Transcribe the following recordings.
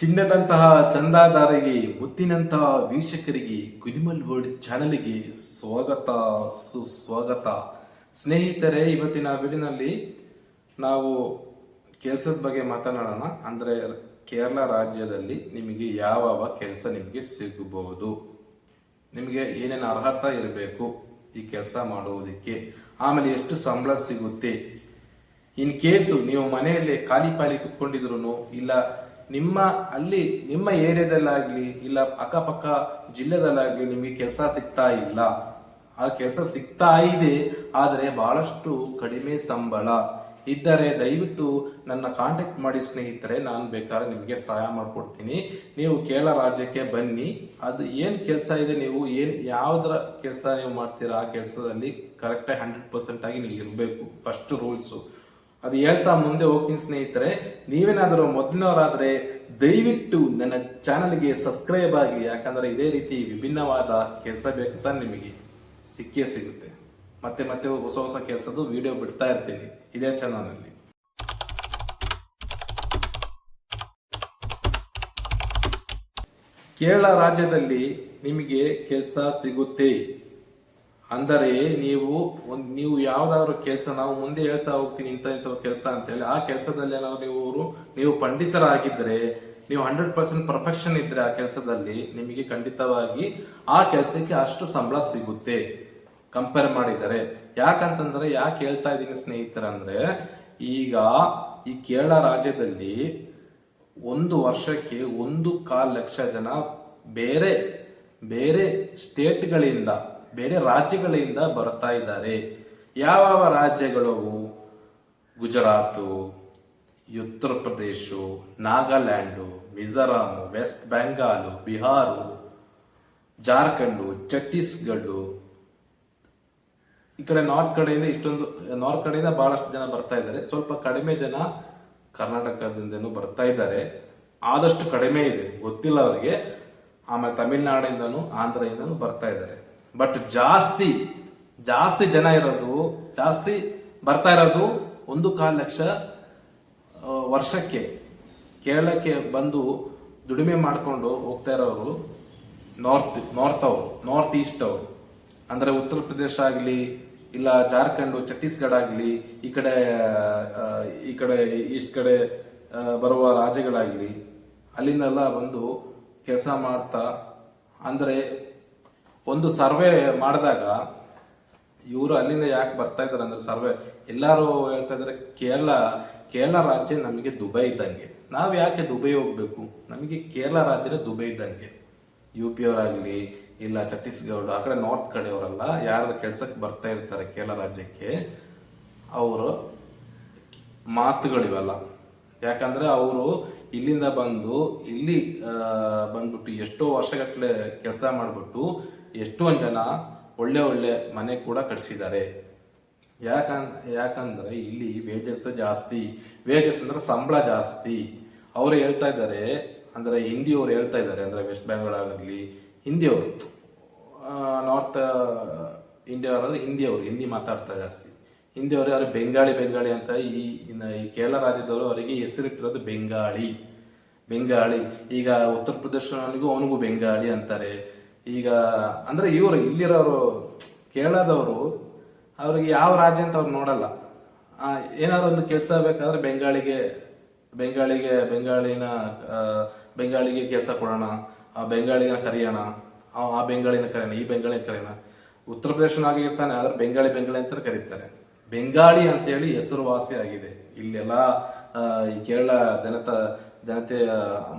ಚಿನ್ನದಂತಹ ಚಂದಾದಾರರಿಗೆ, ಮುತ್ತಿನಂತಹ ವೀಕ್ಷಕರಿಗೆ ಕುನಿಮಲ್ ವರ್ಡ್ ಚಾನಲ್ಗೆ ಸ್ವಾಗತ, ಸುಸ್ವಾಗತ. ಸ್ನೇಹಿತರೆ, ಇವತ್ತಿನ ವಿಡಿಯೋನಲ್ಲಿ ನಾವು ಕೆಲಸದ ಬಗ್ಗೆ ಮಾತನಾಡೋಣ. ಅಂದರೆ, ಕೇರಳ ರಾಜ್ಯದಲ್ಲಿ ನಿಮಗೆ ಯಾವ ಕೆಲಸ ನಿಮಗೆ ಸಿಗಬಹುದು ನಿಮಗೆ ಏನೇನು ಅರ್ಹತೆ ಇರಬೇಕು ಈ ಕೆಲಸ ಮಾಡುವುದಕ್ಕೆ? ಆಮೇಲೆ ಎಷ್ಟು ಸಂಬಳ ಸಿಗುತ್ತೆ? ಇನ್ ಕೇಸು ನೀವು ಮನೆಯಲ್ಲಿ ಖಾಲಿ ಪಾಲಿ ಕುತ್ಕೊಂಡಿದ್ರು ಇಲ್ಲ ನಿಮ್ಮ ಅಲ್ಲಿ, ನಿಮ್ಮ ಏರಿಯಾದಲ್ಲಾಗ್ಲಿ, ಇಲ್ಲ ಅಕ್ಕಪಕ್ಕ ಜಿಲ್ಲೆದಲ್ಲಾಗ್ಲಿ ನಿಮಗೆ ಕೆಲಸ ಸಿಗ್ತಾ ಇಲ್ಲ. ಆ ಕೆಲಸ ಸಿಗ್ತಾ ಇದೆ, ಆದರೆ ಬಹಳಷ್ಟು ಕಡಿಮೆ ಸಂಬಳ. ಇದ್ದರೆ ದಯವಿಟ್ಟು ನನ್ನ ಕಾಂಟ್ಯಾಕ್ಟ್ ಮಾಡಿ ಸ್ನೇಹಿತರೆ, ನಾನು ಬೇಕಾದ್ರೆ ನಿಮಗೆ ಸಹಾಯ ಮಾಡಿಕೊಡ್ತೀನಿ. ನೀವು ಕೇರಳ ರಾಜ್ಯಕ್ಕೆ ಬನ್ನಿ. ಅದು ಏನು ಕೆಲಸ ಇದೆ ನೀವು, ಏನು, ಯಾವುದರ ಕೆಲಸ ನೀವು ಮಾಡ್ತೀರಾ ಆ ಕೆಲಸದಲ್ಲಿ ಕರೆಕ್ಟಾಗಿ ಹಂಡ್ರೆಡ್ ಪರ್ಸೆಂಟಾಗಿ ನೀವು ಇರಬೇಕು. ಫಸ್ಟ್ ರೂಲ್ಸು ಅದು ಹೇಳ್ತಾ ಮುಂದೆ ಹೋಗ್ತೀನಿ ಸ್ನೇಹಿತರೆ, ನೀವೇನಾದರೂ ಮೊದಲಿನವರಾದರೆ ದಯವಿಟ್ಟು ನನ್ನ ಚಾನಲ್ಗೆ ಸಬ್ಸ್ಕ್ರೈಬ್ ಆಗಿ, ಯಾಕಂದ್ರೆ ಇದೇ ರೀತಿ ವಿಭಿನ್ನವಾದ ಕೆಲಸ ಬೇಕು ನಿಮಗೆ ಸಿಕ್ಕೇ ಸಿಗುತ್ತೆ. ಮತ್ತೆ ಮತ್ತೆ ಹೊಸ ಹೊಸ ಕೆಲಸದ್ದು ವಿಡಿಯೋ ಬಿಡ್ತಾ ಇರ್ತೀನಿ, ಇದೇ ಚಾನಲ್ನಲ್ಲಿ. ಕೇರಳ ರಾಜ್ಯದಲ್ಲಿ ನಿಮಗೆ ಕೆಲಸ ಸಿಗುತ್ತೆ. ಅಂದರೆ ನೀವು ಒಂದು ನೀವು ಯಾವ್ದಾದ್ರು ಕೆಲಸ ನಾವು ಮುಂದೆ ಹೇಳ್ತಾ ಹೋಗ್ತೀನಿ ಇಂಥ ಇಂಥ ಕೆಲಸ ಅಂತ ಹೇಳಿ ಆ ಕೆಲಸದಲ್ಲಿ ಏನಾದ್ರು ನೀವು ನೀವು ಪಂಡಿತರಾಗಿದ್ದರೆ, ನೀವು ಹಂಡ್ರೆಡ್ ಪರ್ಸೆಂಟ್ ಪರ್ಫೆಕ್ಷನ್ ಇದ್ರೆ ಆ ಕೆಲಸದಲ್ಲಿ ನಿಮಗೆ ಖಂಡಿತವಾಗಿ ಆ ಕೆಲಸಕ್ಕೆ ಅಷ್ಟು ಸಂಬಳ ಸಿಗುತ್ತೆ ಕಂಪೇರ್ ಮಾಡಿದರೆ. ಯಾಕಂತಂದ್ರೆ, ಯಾಕೆ ಹೇಳ್ತಾ ಇದ್ದೀನಿ ಸ್ನೇಹಿತರಂದ್ರೆ, ಈಗ ಈ ಕೇರಳ ರಾಜ್ಯದಲ್ಲಿ ಒಂದು ವರ್ಷಕ್ಕೆ ಒಂದು ಕಾಲ್ ಲಕ್ಷ ಜನ ಬೇರೆ ಬೇರೆ ಸ್ಟೇಟ್ಗಳಿಂದ ಬೇರೆ ರಾಜ್ಯಗಳಿಂದ ಬರ್ತಾ ಇದ್ದಾರೆ. ಯಾವ ರಾಜ್ಯಗಳು? ಗುಜರಾತು ಉತ್ತರ ಪ್ರದೇಶ ನಾಗಾಲ್ಯಾಂಡು, ಮಿಜೋರಾಂ, ವೆಸ್ಟ್ ಬೆಂಗಾಲ್, ಬಿಹಾರು, ಜಾರ್ಖಂಡ್ ಛತ್ತೀಸ್ಗಢ ಈ ಕಡೆ ನಾರ್ತ್ ಕಡೆಯಿಂದ ಇಷ್ಟೊಂದು, ನಾರ್ತ್ ಕಡೆಯಿಂದ ಬಹಳಷ್ಟು ಜನ ಬರ್ತಾ ಇದ್ದಾರೆ. ಸ್ವಲ್ಪ ಕಡಿಮೆ ಜನ ಕರ್ನಾಟಕದಿಂದನೂ ಬರ್ತಾ ಇದ್ದಾರೆ. ಆದಷ್ಟು ಕಡಿಮೆ ಇದೆ. ಗೊತ್ತಿಲ್ಲ ಅವರಿಗೆ. ಆಮೇಲೆ ತಮಿಳ್ನಾಡಿಂದನೂ ಆಂಧ್ರದಿಂದನೂ ಬರ್ತಾ ಇದ್ದಾರೆ. ಬಟ್ ಜಾಸ್ತಿ ಜಾಸ್ತಿ ಜನ ಇರೋದು, ಜಾಸ್ತಿ ಬರ್ತಾ ಇರೋದು ಒಂದು ಕಾಲು ಲಕ್ಷ ವರ್ಷಕ್ಕೆ. ಕೇರಳಕ್ಕೆ ಬಂದು ದುಡಿಮೆ ಮಾಡಿಕೊಂಡು ಹೋಗ್ತಾ ಇರೋರು ನಾರ್ತ್ ನಾರ್ತ್ ಅವರು, ನಾರ್ತ್ ಈಸ್ಟ್ ಅವರು. ಅಂದ್ರೆ ಉತ್ತರ ಪ್ರದೇಶ ಆಗಲಿ, ಇಲ್ಲ ಜಾರ್ಖಂಡ್, ಛತ್ತೀಸ್ಗಢ ಆಗಲಿ, ಈ ಕಡೆ ಈ ಕಡೆ ಈಸ್ಟ್ ಕಡೆ ಬರುವ ರಾಜ್ಯಗಳಾಗಲಿ, ಅಲ್ಲಿಂದೆಲ್ಲ ಬಂದು ಕೆಲಸ ಮಾಡ್ತಾ, ಅಂದ್ರೆ ಒಂದು ಸರ್ವೆ ಮಾಡಿದಾಗ ಇವರು ಅಲ್ಲಿಂದ ಯಾಕೆ ಬರ್ತಾ ಇದಾರೆ ಅಂದ್ರೆ ಸರ್ವೆ, ಎಲ್ಲರೂ ಹೇಳ್ತಾ ಇದಾರೆ ಕೇರಳ ಕೇರಳ ರಾಜ್ಯ ನಮಗೆ ದುಬೈ ಇದ್ದಂಗೆ. ನಾವು ಯಾಕೆ ದುಬೈ ಹೋಗ್ಬೇಕು? ನಮಗೆ ಕೇರಳ ರಾಜ್ಯನೇ ದುಬೈ ಇದ್ದಂಗೆ. ಯು ಪಿ ಅವರಾಗ್ಲಿ, ಇಲ್ಲ ಛತ್ತೀಸ್ಗಢ ಆ ಕಡೆ ನಾರ್ತ್ ಕಡೆಯವರೆಲ್ಲ ಯಾರು ಕೆಲ್ಸಕ್ಕೆ ಬರ್ತಾ ಇರ್ತಾರೆ ಕೇರಳ ರಾಜ್ಯಕ್ಕೆ, ಅವರು ಮಾತುಗಳಿವೆಲ್ಲ. ಯಾಕಂದ್ರೆ ಅವರು ಇಲ್ಲಿಂದ ಬಂದು, ಇಲ್ಲಿ ಬಂದ್ಬಿಟ್ಟು ಎಷ್ಟೋ ವರ್ಷಗಟ್ಟಲೆ ಕೆಲಸ ಮಾಡ್ಬಿಟ್ಟು ಎಷ್ಟೊಂದು ಜನ ಒಳ್ಳೆ ಒಳ್ಳೆ ಮನೆ ಕೂಡ ಕಟ್ಸಿದ್ದಾರೆ. ಯಾಕಂದ್ ಯಾಕಂದ್ರೆ ಇಲ್ಲಿ ವೇಜಸ್ ಜಾಸ್ತಿ ವೇಜಸ್ ಅಂದ್ರೆ ಸಂಬಳ ಜಾಸ್ತಿ. ಅವ್ರು ಹೇಳ್ತಾ ಇದ್ದಾರೆ, ಅಂದ್ರೆ ಹಿಂದಿಯವ್ರು ಹೇಳ್ತಾ ಇದ್ದಾರೆ, ಅಂದ್ರೆ ವೆಸ್ಟ್ ಬೆಂಗಾಲ್ ಆಗಲಿ, ಹಿಂದಿಯವರು ನಾರ್ತ್ ಇಂಡಿಯಾ ಅವರಾದರೆ ಹಿಂದಿ ಅವರು ಹಿಂದಿ ಮಾತಾಡ್ತಾರೆ ಜಾಸ್ತಿ. ಹಿಂದಿಯವರು ಯಾರು ಬೆಂಗಾಳಿ ಬೆಂಗಾಳಿ ಅಂತ ಈ ಈ ಕೇರಳ ರಾಜ್ಯದವರು ಅವರಿಗೆ ಹೆಸರಿಟ್ಟಿರೋದು ಬೆಂಗಾಳಿ. ಬೆಂಗಾಳಿ. ಈಗ ಉತ್ತರ ಪ್ರದೇಶನಿಗೂ ಅವನಿಗೂ ಬೆಂಗಾಳಿ ಅಂತಾರೆ. ಈಗ ಅಂದ್ರೆ ಇವರು ಇಲ್ಲಿರೋರು, ಕೇರಳದವರು, ಅವ್ರಿಗೆ ಯಾವ ರಾಜ್ಯ ಅಂತ ಅವ್ರು ನೋಡಲ್ಲ. ಏನಾದ್ರು ಒಂದು ಕೆಲಸ ಬೇಕಾದ್ರೆ ಬೆಂಗಾಳಿಗೆ ಬೆಂಗಾಳಿಗೆ, ಬೆಂಗಾಳಿನ ಬೆಂಗಾಳಿಗೆ ಕೆಲಸ ಕೊಡೋಣ, ಆ ಬೆಂಗಾಳಿನ ಕರೆಯೋಣ, ಆ ಬೆಂಗಾಳಿನ ಕರೆಯೋಣ, ಈ ಬೆಂಗಾಳಿನ ಕರೆಯೋಣ. ಉತ್ತರ ಪ್ರದೇಶನಾಗಿರ್ತಾನೆ ಆದ್ರೆ ಬೆಂಗಾಳಿ ಬೆಂಗಾಳಿ ಅಂತ ಕರೀತಾರೆ. ಬೆಂಗಾಳಿ ಅಂತೇಳಿ ಹೆಸರುವಾಸಿ ಆಗಿದೆ. ಇಲ್ಲೆಲ್ಲ ಈ ಕೇರಳ ಜನತ, ಜನತೆಯ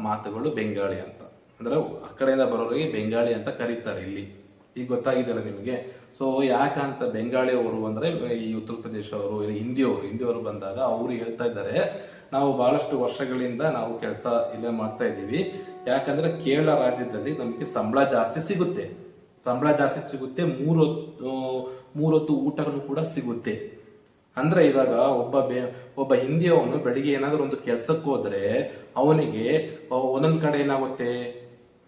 ಮಾತುಗಳು ಬೆಂಗಾಳಿ ಅಂತ. ಅಂದ್ರೆ ಆ ಕಡೆಯಿಂದ ಬರೋರಿಗೆ ಬೆಂಗಾಳಿ ಅಂತ ಕರೀತಾರೆ ಇಲ್ಲಿ. ಈಗ ಗೊತ್ತಾಗಿದೆಯಲ್ಲ ನಿಮಗೆ. ಸೊ ಯಾಕಂತ ಬೆಂಗಾಳಿ ಅವರು ಅಂದ್ರೆ ಈ ಉತ್ತರ ಪ್ರದೇಶ ಅವರು ಹಿಂದಿಯವರು ಹಿಂದಿಯವರು ಬಂದಾಗ ಅವರು ಹೇಳ್ತಾ ಇದ್ದಾರೆ, ನಾವು ಬಹಳಷ್ಟು ವರ್ಷಗಳಿಂದ ನಾವು ಕೆಲಸ ಇಲ್ಲೇ ಮಾಡ್ತಾ ಇದ್ದೀವಿ. ಯಾಕಂದ್ರೆ ಕೇರಳ ರಾಜ್ಯದಲ್ಲಿ ನಮಗೆ ಸಂಬಳ ಜಾಸ್ತಿ ಸಿಗುತ್ತೆ. ಸಂಬಳ ಜಾಸ್ತಿ ಸಿಗುತ್ತೆ, ಮೂರೊತ್ತು ಮೂರೊತ್ತು ಊಟಗಳು ಕೂಡ ಸಿಗುತ್ತೆ. ಅಂದ್ರೆ ಇವಾಗ ಒಬ್ಬ ಬೇ, ಒಬ್ಬ ಹಿಂದಿಯವನು ಬೆಳಿಗ್ಗೆ ಏನಾದರೂ ಒಂದು ಕೆಲಸಕ್ಕೆ ಹೋದ್ರೆ ಅವನಿಗೆ, ಒಂದೊಂದು ಕಡೆ ಏನಾಗುತ್ತೆ?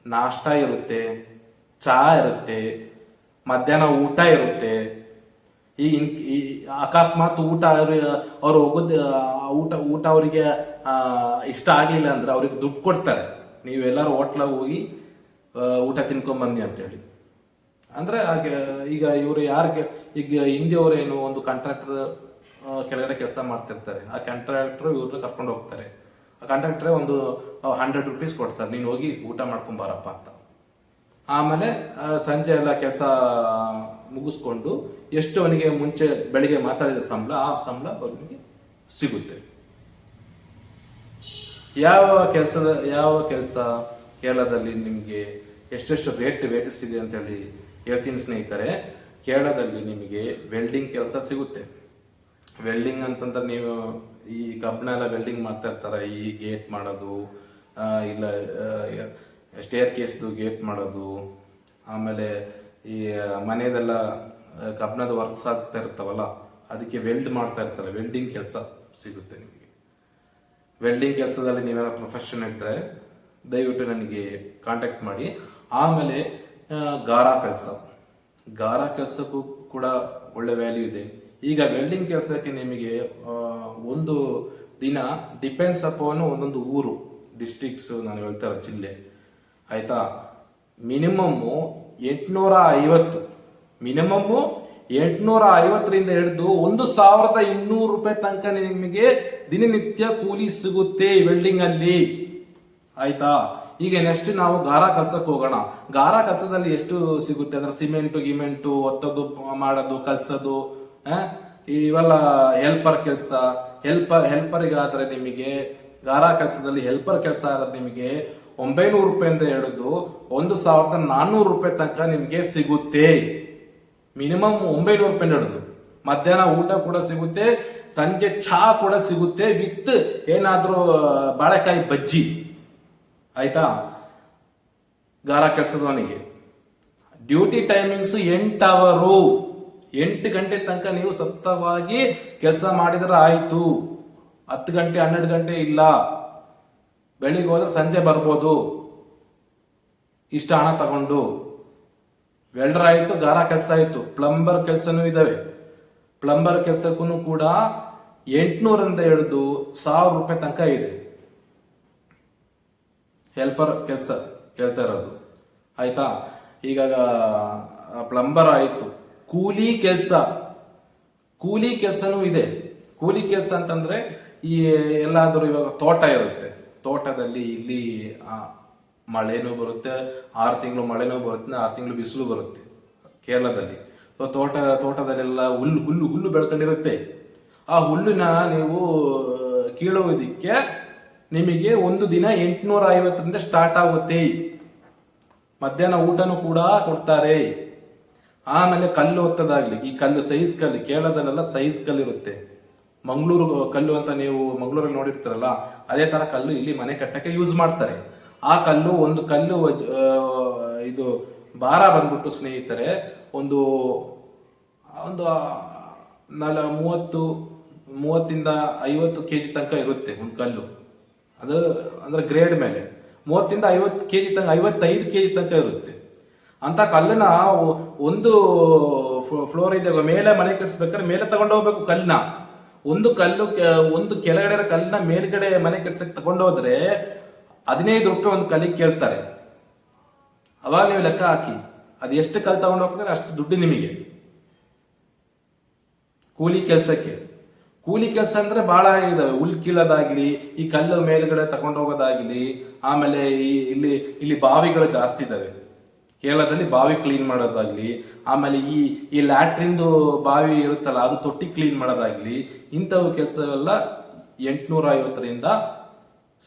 ನಾಷ್ಟ ಇರುತ್ತೆ, ಚಹಾ ಇರುತ್ತೆ, ಮಧ್ಯಾಹ್ನ ಊಟ ಇರುತ್ತೆ. ಈ ಅಕಸ್ಮಾತ್ ಊಟ ಅವ್ರು ಹೋಗೋದು ಊಟ ಊಟ ಅವರಿಗೆ ಇಷ್ಟ ಆಗಲಿಲ್ಲ ಅಂದ್ರೆ ಅವ್ರಿಗೆ ದುಡ್ಡು ಕೊಡ್ತಾರೆ. ನೀವು ಎಲ್ಲರೂ ಹೋಟ್ಲಾಗ ಹೋಗಿ ಊಟ ತಿನ್ಕೊಂಡ್ ಬನ್ನಿ ಅಂತೇಳಿ. ಅಂದ್ರೆ ಹಾಗೆ, ಈಗ ಇವರು ಯಾರಿಗೆ, ಈಗ ಹಿಂದಿಯವರೇನು ಒಂದು ಕಾಂಟ್ರಾಕ್ಟರ್ ಕೆಳಗಡೆ ಕೆಲಸ ಮಾಡ್ತಿರ್ತಾರೆ. ಆ ಕಾಂಟ್ರಾಕ್ಟರ್ ಇವ್ರನ್ನ ಕರ್ಕೊಂಡು ಹೋಗ್ತಾರೆ. ಆ ಕಾಂಟ್ರಾಕ್ಟರ್ ಒಂದು ಹಂಡ್ರೆಡ್ ರುಪೀಸ್ ಕೊಡ್ತಾರೆ, ನೀನು ಹೋಗಿ ಊಟ ಮಾಡ್ಕೊಂಬಾರಪ್ಪ ಅಂತ. ಆಮೇಲೆ ಸಂಜೆ ಎಲ್ಲ ಕೆಲಸ ಮುಗಿಸ್ಕೊಂಡು ಎಷ್ಟು ಅವನಿಗೆ ಮುಂಚೆ ಬೆಳಿಗ್ಗೆ ಮಾತಾಡಿದ ಸಂಬಳ, ಆ ಸಂಬಳ ಅವನಿಗೆ ಸಿಗುತ್ತೆ. ಯಾವ ಕೆಲಸದ ಯಾವ ಕೆಲಸ ಕೇರಳದಲ್ಲಿ ನಿಮಗೆ ಎಷ್ಟೆಷ್ಟು ರೇಟ್ ವೇಟಸ್ ಇದೆ ಅಂತ ಹೇಳಿ ಹೇಳ್ತೀನಿ ಸ್ನೇಹಿತರೆ, ಕೇರಳದಲ್ಲಿ ನಿಮಗೆ ವೆಲ್ಡಿಂಗ್ ಕೆಲಸ ಸಿಗುತ್ತೆ. ವೆಲ್ಡಿಂಗ್ ಅಂತಂದ್ರೆ ನೀವು ಈ ಕಬ್ಬಿಣ ಎಲ್ಲ ವೆಲ್ಡಿಂಗ್ ಮಾಡ್ತಾ ಇರ್ತಾರೆ, ಈ ಗೇಟ್ ಮಾಡೋದು ಇಲ್ಲ ಸ್ಟೇರ್ ಕೇಸ್ದು ಗೇಟ್ ಮಾಡೋದು, ಆಮೇಲೆ ಈ ಮನೆಯದೆಲ್ಲ ಕಬ್ಬಿಣದ ವರ್ಕ್ಸ್ ಆಗ್ತಾ ಇರ್ತಾವಲ್ಲ, ಅದಕ್ಕೆ ವೆಲ್ಡ್ ಮಾಡ್ತಾ ಇರ್ತಾರೆ ವೆಲ್ಡಿಂಗ್ ಕೆಲಸ ಸಿಗುತ್ತೆ ನಿಮಗೆ. ವೆಲ್ಡಿಂಗ್ ಕೆಲಸದಲ್ಲಿ ನೀವೇನೋ ಪ್ರೊಫೆಷನ್ ಇದ್ದರೆ ದಯವಿಟ್ಟು ನನಗೆ ಕಾಂಟ್ಯಾಕ್ಟ್ ಮಾಡಿ. ಆಮೇಲೆ ಗಾರ ಕೆಲಸ. ಗಾರ ಕೆಲಸಕ್ಕೂ ಕೂಡ ಒಳ್ಳೆ ವ್ಯಾಲ್ಯೂ ಇದೆ. ಈಗ ವೆಲ್ಡಿಂಗ್ ಕೆಲಸಕ್ಕೆ ನಿಮಗೆ ಒಂದು ದಿನ ಡಿಪೆಂಡ್ಸ್ ಅಪಾನ್ ಒಂದೊಂದು ಊರು. ಡಿಸ್ಟ್ರಿಕ್ಸ್ ನಾನು ಹೇಳ್ತಾ ಇರೋ ಜಿಲ್ಲೆ ಆಯಿತಾ? ಮಿನಿಮಮ್ಮು ಎಂಟುನೂರ ಐವತ್ತು. ಮಿನಿಮಮ್ಮು ಎಂಟುನೂರ ಐವತ್ತರಿಂದ ಹಿಡಿದು ಒಂದು ಸಾವಿರದ ಇನ್ನೂರು ರೂಪಾಯಿ ತನಕ ನಿಮಗೆ ದಿನನಿತ್ಯ ಕೂಲಿ ಸಿಗುತ್ತೆ ವೆಲ್ಡಿಂಗ್ ಅಲ್ಲಿ. ಆಯ್ತಾ? ಈಗ ನೆಕ್ಸ್ಟ್ ನಾವು ಗಾರ ಕಲ್ಸಕ್ ಹೋಗೋಣ. ಗಾರ ಕಲ್ಸದಲ್ಲಿ ಎಷ್ಟು ಸಿಗುತ್ತೆ? ಅಂದ್ರೆ ಸಿಮೆಂಟು, ಗಿಮೆಂಟು, ಒತ್ತದು, ಮಾಡೋದು, ಕಲ್ಸೋದು? ಇವೆಲ್ಲ ಹೆಲ್ಪರ್ ಕೆಲಸ. ಹೆಲ್ಪರ್ ಹೆಲ್ಪರಿಗಾದ್ರೆ ನಿಮಗೆ ಗಾರ ಕೆಲಸದಲ್ಲಿ ಹೆಲ್ಪರ್ ಕೆಲಸ ಆದ್ರೆ ನಿಮಗೆ ಒಂಬೈನೂರು ರೂಪಾಯಿಂದ ಹಿಡಿದು ಒಂದು ಸಾವಿರದ ನಾನ್ನೂರು ರೂಪಾಯಿ ತನಕ ನಿಮಗೆ ಸಿಗುತ್ತೆ. ಮಿನಿಮಮ್ ಒಂಬೈನೂರು ರೂಪಾಯಿ ಹಿಡಿದು ಮಧ್ಯಾಹ್ನ ಊಟ ಕೂಡ ಸಿಗುತ್ತೆ, ಸಂಜೆ ಚಹಾ ಕೂಡ ಸಿಗುತ್ತೆ ವಿತ್ ಏನಾದರೂ ಬಾಳೆಕಾಯಿ ಬಜ್ಜಿ. ಆಯ್ತಾ? ಗಾರ ಕೆಲಸದವನಿಗೆ ಡ್ಯೂಟಿ ಟೈಮಿಂಗ್ಸ್ ಎಂಟು ಅವರು ಎಂಟು ಗಂಟೆ ತನಕ ನೀವು ಸತತವಾಗಿ ಕೆಲಸ ಮಾಡಿದ್ರೆ ಆಯ್ತು. ಹತ್ತು ಗಂಟೆ, ಹನ್ನೆರಡು ಗಂಟೆ ಇಲ್ಲ. ಬೆಳಿಗ್ಗೆ ಹೋದ್ರೆ ಸಂಜೆ ಬರ್ಬೋದು. ಇಷ್ಟ ಹಣ ತಗೊಂಡು. ವೆಲ್ಡರ್ ಆಯಿತು, ಗಾರ ಕೆಲಸ ಆಯಿತು. ಪ್ಲಂಬರ್ ಕೆಲಸನೂ ಇದ್ದಾವೆ ಪ್ಲಂಬರ್ ಕೆಲಸಕ್ಕೂ ಕೂಡ ಎಂಟುನೂರಿಂದ ಹಿಡಿದು ಸಾವಿರ ರೂಪಾಯಿ ತನಕ ಇದೆ. ಹೆಲ್ಪರ್ ಕೆಲಸ ಹೇಳ್ತಾ ಇರೋದು. ಆಯ್ತಾ? ಈಗ ಪ್ಲಂಬರ್ ಆಯಿತು. ಕೂಲಿ ಕೆಲಸ. ಕೂಲಿ ಕೆಲಸನೂ ಇದೆ. ಕೂಲಿ ಕೆಲಸ ಅಂತಂದ್ರೆ ಈ ಎಲ್ಲಾದರೂ ಇವಾಗ ತೋಟ ಇರುತ್ತೆ. ತೋಟದಲ್ಲಿ ಇಲ್ಲಿ ಮಳೆನೂ ಬರುತ್ತೆ, ಆರು ತಿಂಗಳು ಮಳೆನೂ ಬರುತ್ತೆ, ಆರು ತಿಂಗಳು ಬಿಸಿಲು ಬರುತ್ತೆ ಕೇರಳದಲ್ಲಿ. ಸೊ ತೋಟ, ತೋಟದಲ್ಲೆಲ್ಲ ಹುಲ್ಲು ಹುಲ್ಲು ಹುಲ್ಲು ಬೆಳ್ಕೊಂಡಿರುತ್ತೆ. ಆ ಹುಲ್ಲನ್ನ ನೀವು, ಕೀಳೋದಕ್ಕೆ ನಿಮಗೆ ಒಂದು ದಿನ ಎಂಟುನೂರ ಐವತ್ತರಿಂದ ಸ್ಟಾರ್ಟ್ ಆಗುತ್ತೆ. ಮಧ್ಯಾಹ್ನ ಊಟನೂ ಕೂಡ ಕೊಡ್ತಾರೆ. ಆಮೇಲೆ ಕಲ್ಲು ಒತ್ತದಾಗ್ಲಿ, ಈ ಕಲ್ಲು ಸೈಜ್ ಕಲ್ಲು, ಕೇರಳದಲ್ಲೆಲ್ಲ ಸೈಜ್ ಕಲ್ಲು ಇರುತ್ತೆ. ಮಂಗಳೂರು ಕಲ್ಲು ಅಂತ ನೀವು ಮಂಗಳೂರಲ್ಲಿ ನೋಡಿರ್ತೀರಲ್ಲ, ಅದೇ ತರ ಕಲ್ಲು ಇಲ್ಲಿ ಮನೆ ಕಟ್ಟಕ್ಕೆ ಯೂಸ್ ಮಾಡ್ತಾರೆ. ಆ ಕಲ್ಲು ಒಂದು ಕಲ್ಲು ಇದು ಭಾರ ಬಂದ್ಬಿಟ್ಟು ಸ್ನೇಹಿತರೆ, ಒಂದು ಒಂದು ನಲ ಮೂವತ್ತು, ಮೂವತ್ತಿಂದ ಐವತ್ತು ಕೆಜಿ ತನಕ ಇರುತ್ತೆ ಒಂದು ಕಲ್ಲು. ಅದು ಅಂದ್ರೆ ಗ್ರೇಡ್ ಮೇಲೆ. ಮೂವತ್ತಿಂದ ಐವತ್ತು ಕೆ ಜಿ ತನಕ, ಐವತ್ತೈದು ಕೆ ಜಿ ತನಕ ಇರುತ್ತೆ. ಅಂತ ಕಲ್ಲನ್ನ ಒಂದು ಫ್ಲೋರ್ ಇದೆ, ಮೇಲೆ ಮನೆ ಕಟ್ಸ್ಬೇಕಾದ್ರೆ ಮೇಲೆ ತಗೊಂಡು ಹೋಗ್ಬೇಕು ಕಲ್ಲನ್ನ. ಒಂದು ಕಲ್ಲು ಒಂದು ಕೆಳಗಡೆ ಕಲ್ಲಿನ ಮೇಲ್ಗಡೆ ಮನೆ ಕಟ್ಸಕ್ ತಗೊಂಡು ಹೋದ್ರೆ ಹದಿನೈದು ರೂಪಾಯಿ ಒಂದು ಕಲ್ಲಿಗೆ ಕೇಳ್ತಾರೆ. ಅವಾಗ ನೀವು ಲೆಕ್ಕ ಹಾಕಿ. ಅದು ಎಷ್ಟು ಕಲ್ಲು ತಗೊಂಡು ಹೋಗ್ತಾರೆ ಅಷ್ಟು ದುಡ್ಡು ನಿಮಗೆ. ಕೂಲಿ ಕೆಲಸಕ್ಕೆ. ಕೂಲಿ ಕೆಲಸ ಅಂದ್ರೆ ಬಹಳ ಇದಾವೆ. ಹುಲ್ ಕೀಳೋದಾಗ್ಲಿ, ಈ ಕಲ್ಲು ಮೇಲ್ಗಡೆ ತಗೊಂಡು ಹೋಗೋದಾಗ್ಲಿ, ಆಮೇಲೆ ಈ, ಇಲ್ಲಿ ಇಲ್ಲಿ ಬಾವಿಗಳು ಜಾಸ್ತಿ ಇದಾವೆ. ಕೇರಳದಲ್ಲಿ ಬಾವಿ ಕ್ಲೀನ್ ಮಾಡೋದಾಗ್ಲಿ, ಆಮೇಲೆ ಈ ಈ ಲ್ಯಾಟ್ರಿನ್ದು ಬಾವಿ ಇರುತ್ತಲ್ಲ, ಅದು ತೊಟ್ಟಿ ಕ್ಲೀನ್ ಮಾಡೋದಾಗ್ಲಿ, ಇಂಥವು ಕೆಲಸವೆಲ್ಲ ಎಂಟುನೂರ ಐವತ್ತರಿಂದ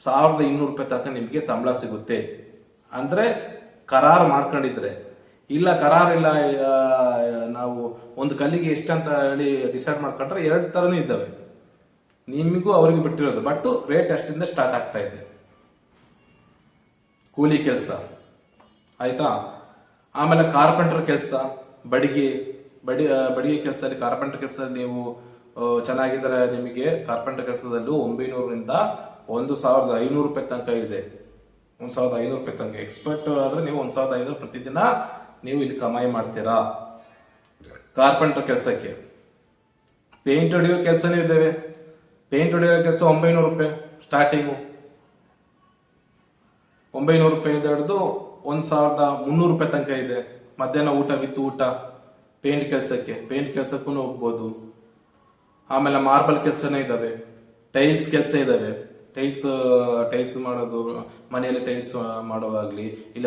ಸಾವಿರದ ಇನ್ನೂರು ರೂಪಾಯಿ ತನಕ ನಿಮಗೆ ಸಂಬಳ ಸಿಗುತ್ತೆ. ಅಂದ್ರೆ ಕರಾರು ಮಾಡ್ಕೊಂಡಿದ್ರೆ. ಇಲ್ಲ ಕರಾರ್ ಇಲ್ಲ ನಾವು ಒಂದು ಕಲ್ಲಿಗೆ ಎಷ್ಟಂತ ಹೇಳಿ ಡಿಸೈಡ್ ಮಾಡ್ಕೊಂಡ್ರೆ ಎರಡು ಥರನೂ ಇದ್ದಾವೆ. ನಿಮಗೂ ಅವ್ರಿಗೆ ಬಿಟ್ಟಿರೋದು. ಬಟ್ ರೇಟ್ ಅಷ್ಟಿಂದ ಸ್ಟಾರ್ಟ್ ಆಗ್ತಾ ಇದೆ. ಕೂಲಿ ಕೆಲಸ. ಆಯ್ತಾ? ಆಮೇಲೆ ಕಾರ್ಪೆಂಟರ್ ಕೆಲಸ, ಬಡಿಗೆ, ಬಡಿ ಬಡಿಗೆ ಕೆಲಸದಲ್ಲಿ ಕಾರ್ಪೆಂಟರ್ ಕೆಲಸದಲ್ಲಿ ನೀವು ಚೆನ್ನಾಗಿದ್ದಾರೆ ನಿಮಗೆ ಕಾರ್ಪೆಂಟರ್ ಕೆಲಸದಲ್ಲೂ ಒಂಬೈನೂರರಿಂದ ಒಂದು ಸಾವಿರದ ಐನೂರು ರೂಪಾಯಿ ತನಕ ಇದೆ. ಒಂದ್ ಸಾವಿರದ ಐನೂರು ರೂಪಾಯಿ ತನಕ. ಎಕ್ಸ್ಪರ್ಟ್ ಆದ್ರೆ ನೀವು ಒಂದ್ ಸಾವಿರದ ಐನೂರು ಪ್ರತಿದಿನ ನೀವು ಇಲ್ಲಿ ಕಮಾಯಿ ಮಾಡ್ತೀರಾ. ಕಾರ್ಪೆಂಟರ್ ಕೆಲಸಕ್ಕೆ. ಪೇಂಟ್ ಹೊಡೆಯೋ ಕೆಲಸನೇ ಇದ್ದೇವೆ. ಪೇಂಟ್ ಹೊಡೆಯೋ ಕೆಲಸ ಒಂಬೈನೂರು ರೂಪಾಯಿ ಸ್ಟಾರ್ಟಿಂಗು ಒಂಬೈನೂರು ರೂಪಾಯಿಂದ ಹಿಡಿದು ಒಂದ್ ಸಾವಿರದ ಮುನ್ನೂರು ರೂಪಾಯಿ ತನಕ ಇದೆ. ಮಧ್ಯಾಹ್ನ ಊಟ ವಿತ್ ಊಟ ಪೇಂಟ್ ಕೆಲಸಕ್ಕೆ. ಪೇಂಟ್ ಕೆಲಸಕ್ಕೂ ಹೋಗ್ಬೋದು. ಆಮೇಲೆ ಮಾರ್ಬಲ್ ಕೆಲಸನೇ ಇದ್ದಾವೆ ಟೈಲ್ಸ್ ಕೆಲಸ ಇದ್ದಾವೆ ಟೈಲ್ಸ್ ಟೈಲ್ಸ್ ಮಾಡೋದು, ಮನೆಯಲ್ಲಿ ಟೈಲ್ಸ್ ಮಾಡೋವಾಗ್ಲಿ ಇಲ್ಲ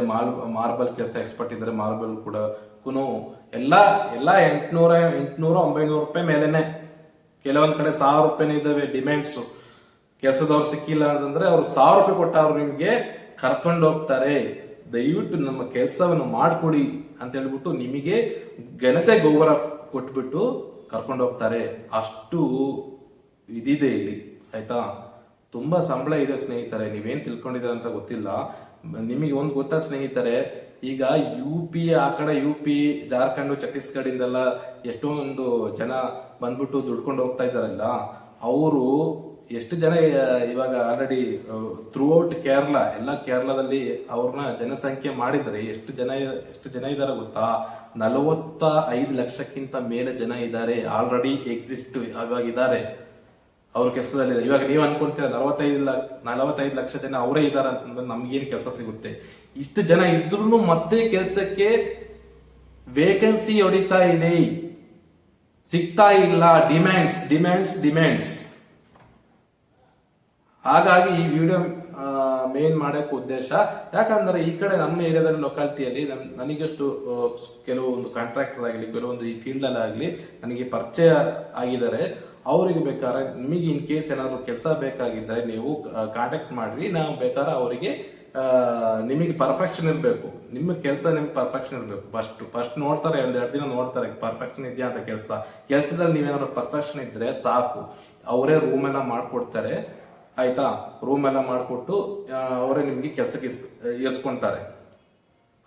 ಮಾರ್ಬಲ್ ಕೆಲಸ ಎಕ್ಸ್ಪರ್ಟ್ ಇದ್ದಾರೆ ಮಾರ್ಬಲ್ ಕೂಡ ಕುನು ಎಲ್ಲ ಎಲ್ಲ ಎಂಟುನೂರ, ಎಂಟ್ನೂರ ಒಂಬೈನೂರು ರೂಪಾಯಿ ಮೇಲೆನೆ. ಕೆಲವೊಂದು ಕಡೆ ಸಾವಿರ ರೂಪಾಯಿನೇ ಇದ್ದಾವೆ ಡಿಮ್ಯಾಂಡ್ಸ್ ಕೆಲಸದವ್ರು ಸಿಕ್ಕಿಲ್ಲ ಅಂತಂದ್ರೆ ಅವ್ರು ಸಾವಿರ ರೂಪಾಯಿ ಕೊಟ್ಟ ಅವ್ರು ನಿಮ್ಗೆ ಕರ್ಕೊಂಡು ಹೋಗ್ತಾರೆ. ದಯವಿಟ್ಟು ನಮ್ಮ ಕೆಲಸವನ್ನು ಮಾಡಿಕೊಡಿ ಅಂತ ಹೇಳ್ಬಿಟ್ಟು ನಿಮಗೆ ಘನತೆ ಗೌರವ ಕೊಟ್ಬಿಟ್ಟು ಕರ್ಕೊಂಡು ಹೋಗ್ತಾರೆ. ಅಷ್ಟು ಇದಿದೆ ಇಲ್ಲಿ, ಆಯ್ತಾ? ತುಂಬಾ ಸಂಬಳ ಇದೆ ಸ್ನೇಹಿತರೆ, ನೀವೇನ್ ತಿಳ್ಕೊಂಡಿದ್ದೀರ ಅಂತ ಗೊತ್ತಿಲ್ಲ. ನಿಮಗೆ ಒಂದು ಗೊತ್ತಾ ಸ್ನೇಹಿತರೆ, ಈಗ ಯು ಪಿ ಆ ಕಡೆ, ಯು ಪಿ, ಜಾರ್ಖಂಡ್ ಛತ್ತೀಸ್ಗಢ ಇಂದೆಲ್ಲ ಎಷ್ಟೊಂದು ಜನ ಬಂದ್ಬಿಟ್ಟು ದುಡ್ಕೊಂಡು ಹೋಗ್ತಾ ಇದಾರಲ್ಲ ಅವರು ಎಷ್ಟು ಜನ ಇವಾಗ ಆಲ್ರೆಡಿ ಥ್ರೂ ಔಟ್ ಕೇರಳ ಎಲ್ಲ ಕೇರಳದಲ್ಲಿ ಅವ್ರನ್ನ ಜನಸಂಖ್ಯೆ ಮಾಡಿದರೆ ಎಷ್ಟು ಜನ ಎಷ್ಟು ಜನ ಇದ್ದಾರೆ ಗೊತ್ತಾ? ನಲವತ್ತ ಐದು ಲಕ್ಷಕ್ಕಿಂತ ಮೇಲೆ ಜನ ಇದ್ದಾರೆ ಆಲ್ರೆಡಿ ಎಕ್ಸಿಸ್ಟ್ ಇವಾಗ ಇದ್ದಾರೆ ಅವ್ರ ಕೆಲಸದಲ್ಲಿ ಇವಾಗ ನೀವು ಅನ್ಕೊಂತೀರ, ನಲವತ್ತೈದು ಲಕ್ಷ ನಲವತ್ತೈದು ಲಕ್ಷ ಜನ ಅವರೇ ಇದ್ದಾರೆ ಅಂತಂದ್ರೆ ನಮ್ಗೇನು ಕೆಲಸ ಸಿಗುತ್ತೆ? ಇಷ್ಟು ಜನ ಇದ್ರೂ ಮತ್ತೆ ಕೆಲಸಕ್ಕೆ ವೇಕೆನ್ಸಿ ಹೊಡಿತಾ ಇದೆ. ಸಿಗ್ತಾ ಇಲ್ಲ. ಡಿಮ್ಯಾಂಡ್ಸ್ ಡಿಮ್ಯಾಂಡ್ಸ್ ಡಿಮ್ಯಾಂಡ್ಸ್ ಹಾಗಾಗಿ ಈ ವಿಡಿಯೋ ಮೇನ್ ಮಾಡಕ್ಕೆ ಉದ್ದೇಶ, ಯಾಕಂದ್ರೆ ಈ ಕಡೆ ನಮ್ಮ ಏರಿಯಾದಲ್ಲಿ ಲೊಕಾಲಿಟಿಯಲ್ಲಿ ನನಗಷ್ಟು ಕೆಲವು ಕೆಲವೊಂದು ಕಾಂಟ್ರಾಕ್ಟರ್ ಆಗಲಿ ಕೆಲವೊಂದು ಈ ಫೀಲ್ಡ್ ಅಲ್ಲಿ ಆಗಲಿ ನನಗೆ ಪರಿಚಯ ಆಗಿದ್ದಾರೆ. ಅವರಿಗೆ ಬೇಕಾದ್ರೆ ನಿಮಗೆ ಇನ್ ಕೇಸ್ ಏನಾದ್ರು ಕೆಲಸ ಬೇಕಾಗಿದ್ದರೆ ನೀವು ಕಾಂಟ್ಯಾಕ್ಟ್ ಮಾಡ್ರಿ. ನಾವು ಬೇಕಾದ್ರೆ ಅವರಿಗೆ ನಿಮಗೆ ಪರ್ಫೆಕ್ಷನ್ ಇರಬೇಕು. ನಿಮ್ಮ ಕೆಲಸ ನಿಮ್ಗೆ ಪರ್ಫೆಕ್ಷನ್ ಇರಬೇಕು. ಫಸ್ಟ್ ಫಸ್ಟ್ ನೋಡ್ತಾರೆ ಎರಡು ಎರಡು ದಿನ ನೋಡ್ತಾರೆ ಪರ್ಫೆಕ್ಷನ್ ಇದೆಯಾ ಅಂತ ಕೆಲಸ. ಕೆಲಸದಲ್ಲಿ ನೀವೇನಾದ್ರು ಪರ್ಫೆಕ್ಷನ್ ಇದ್ರೆ ಸಾಕು. ಅವರೇ ರೂಮ್ ಎಲ್ಲ ಮಾಡ್ಕೊಡ್ತಾರೆ. ಆಯ್ತಾ? ರೂಮ್ ಎಲ್ಲ ಮಾಡಿಕೊಟ್ಟು ಅವರೇ ನಿಮಗೆ ಕೆಲಸಕ್ಕೆ ಇಸ್ಕೊಂತಾರೆ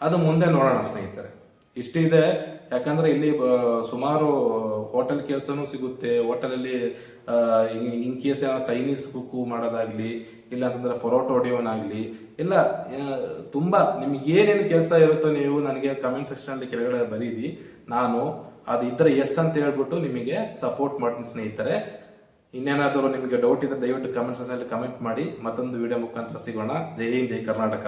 ಅದು ಮುಂದೆ ನೋಡೋಣ ಸ್ನೇಹಿತರೆ. ಇಷ್ಟಿದೆ ಯಾಕಂದ್ರೆ ಇಲ್ಲಿ ಸುಮಾರು ಹೋಟೆಲ್ ಕೆಲಸನೂ ಸಿಗುತ್ತೆ. ಹೋಟೆಲಲ್ಲಿ ಇನ್ ಕೇಸ್ ಏನೋ ಚೈನೀಸ್ ಕುಕ್ಕು ಮಾಡೋದಾಗ್ಲಿ, ಇಲ್ಲ ಅಂತಂದ್ರೆ ಪರೋಟ ಹೊಡೆಯೋನಾಗ್ಲಿ, ಇಲ್ಲ ತುಂಬ ನಿಮ್ಗೆ ಏನೇನು ಕೆಲಸ ಇರುತ್ತೋ ನೀವು ನನಗೆ ಕಮೆಂಟ್ ಸೆಕ್ಷನ್ ಅಲ್ಲಿ ಕೆಳಗಡೆ ಬರೀರಿ. ನಾನು ಅದು ಇದ್ರೆ ಎಸ್ ಅಂತ ಹೇಳ್ಬಿಟ್ಟು ನಿಮಗೆ ಸಪೋರ್ಟ್ ಮಾಡ್ತೀನಿ ಸ್ನೇಹಿತರೆ. ಇನ್ನೇನಾದರೂ ನಿಮಗೆ ಡೌಟ್ ಇದ್ರೆ ದಯವಿಟ್ಟು ಕಮೆಂಟ್ ಸೆಕ್ಷನ್ ಅಲ್ಲಿ ಕಮೆಂಟ್ ಮಾಡಿ, ಮತ್ತೊಂದು ವಿಡಿಯೋ ಮುಖಾಂತರ ಸಿಗೋಣ. ಜೈ ಹಿಂದ್, ಜೈ ಕರ್ನಾಟಕ.